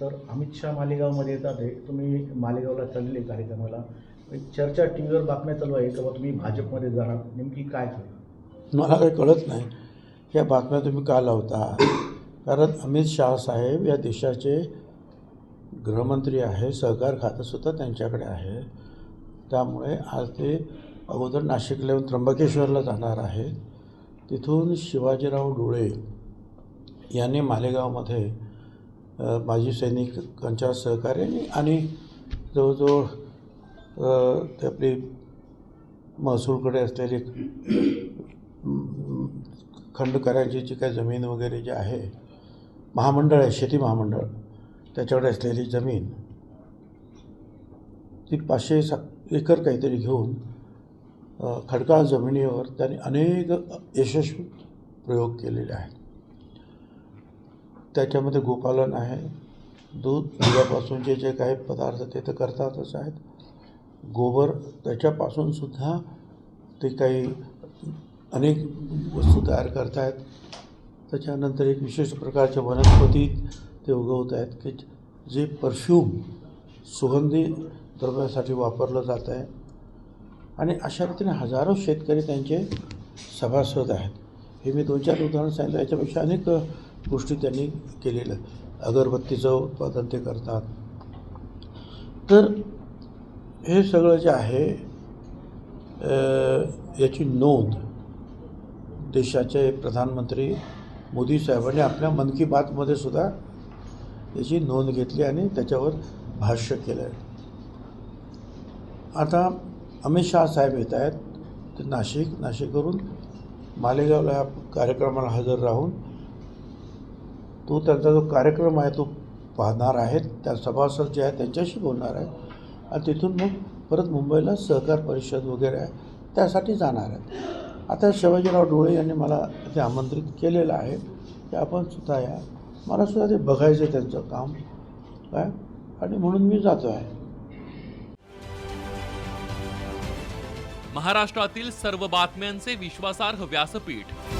Sir Amit Shah मालेगावमध्ये येतात. आहे तुम्ही मालेगावला चाललेले कार्यक्रमाला. चर्चा टी व्हीवर बातम्या चालू आहे का तुम्ही भाजपमध्ये जाणार नेमकी काय मला काही कळत नाही. या बातम्या तुम्ही का लावता? कारण अमित शहा साहेब या देशाचे गृहमंत्री आहे सहकार खातंसुद्धा त्यांच्याकडे आहे. त्यामुळे आज ते अगोदर नाशिकला येऊन त्र्यंबकेश्वरला जाणार आहे तिथून शिवाजीराव डोळे यांनी मालेगावमध्ये माजी सैनिकांच्या सहकार्याने आणि जवळजवळ ते आपली महसूलकडे असलेली खंडकऱ्यांची खंडकरांची जी काही जमीन वगैरे जी आहे महामंडळ आहे शेती महामंडळ त्याच्याकडे असलेली जमीन ती पाचशे सा एकर काहीतरी घेऊन खडकाळ जमिनीवर त्यांनी अनेक यशस्वी प्रयोग केलेले आहेत. त्याच्यामध्ये गोपालन आहे. दूध दुधापासूनचे जे काही पदार्थ ते तर करतातच आहेत. गोबर त्याच्यापासून सुद्धा ते काही अनेक वस्तू तयार करत आहेत त्याच्यानंतर एक विशेष प्रकारच्या वनस्पती ते उगवत आहेत की जे परफ्यूम सुगंधी द्रव्यासाठी वापरलं जात आहे. आणि अशा रीतीने हजारो शेतकरी त्यांचे सभासद आहेत. हे मी दोन चार उदाहरण सांगितलं. याच्यापेक्षा अनेक गोष्टी त्यांनी केलेल्या अगरबत्तीचं उत्पादन ते करतात. तर हे सगळं जे आहे याची नोंद देशाचे प्रधानमंत्री मोदी साहेबांनी आपल्या मन की बातमध्ये सुद्धा याची नोंद घेतली आणि त्याच्यावर भाष्य केलं आहे आता अमित शहा साहेब येत आहेत ते नाशिक नाशिकवरून मालेगावला या कार्यक्रमाला हजर राहून तो त्यांचा जो कार्यक्रम आहे तो पाहणार आहेत त्या सभासद जे आहेत त्यांच्याशी बोलणार आहे आणि तिथून मग परत मुंबईला सहकार परिषद वगैरे आहे त्यासाठी जाणार आहेत. आता शिवाजीराव डोळे यांनी मला ते आमंत्रित केलेलं आहे की आपण सुद्धा या मला सुद्धा ते बघायचं आहे त्यांचं काम. काय? आणि म्हणून मी जातो आहे. महाराष्ट्रातील सर्व बातम्यांचे विश्वासार्ह व्यासपीठ